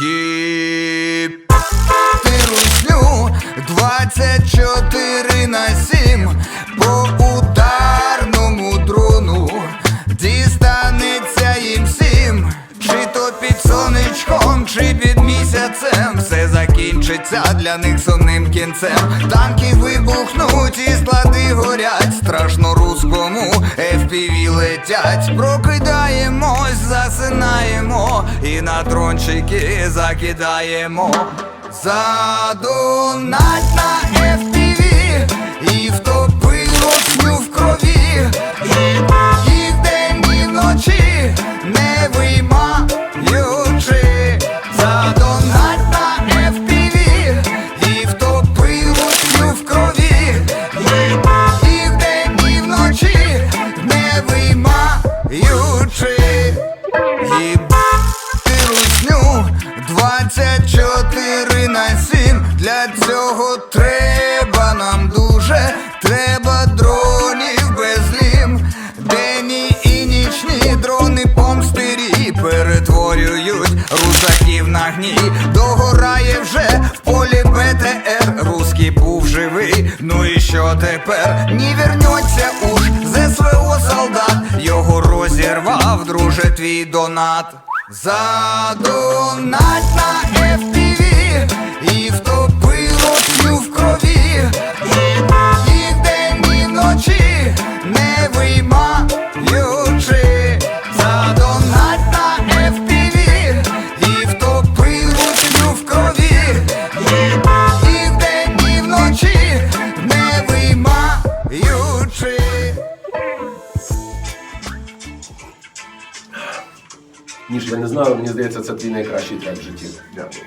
її Ти русню 24 на 7 По ударному дрону дістанеться їм всім, чи то під сонечком, чи під місяцем, все закінчиться для них сумним кінцем. Танки вибухнуть і склади горять, страшно рускому FPV летять, прокидаємо засинаємо і на трончики закидаємо. Задонать 24 на 7 Для цього треба нам дуже. Треба дронів безлім Денні і нічні дрони помстирі Перетворюють русаків на гній. Догорає вже в полі БТР Руський був живий, ну і що тепер? Не вернеться уж ЗСВО солдат. Його розірвав, друже, твій донат. Задонать на Ніж я не знаю, мені здається, це твій найкращий трек в житті. Дякую.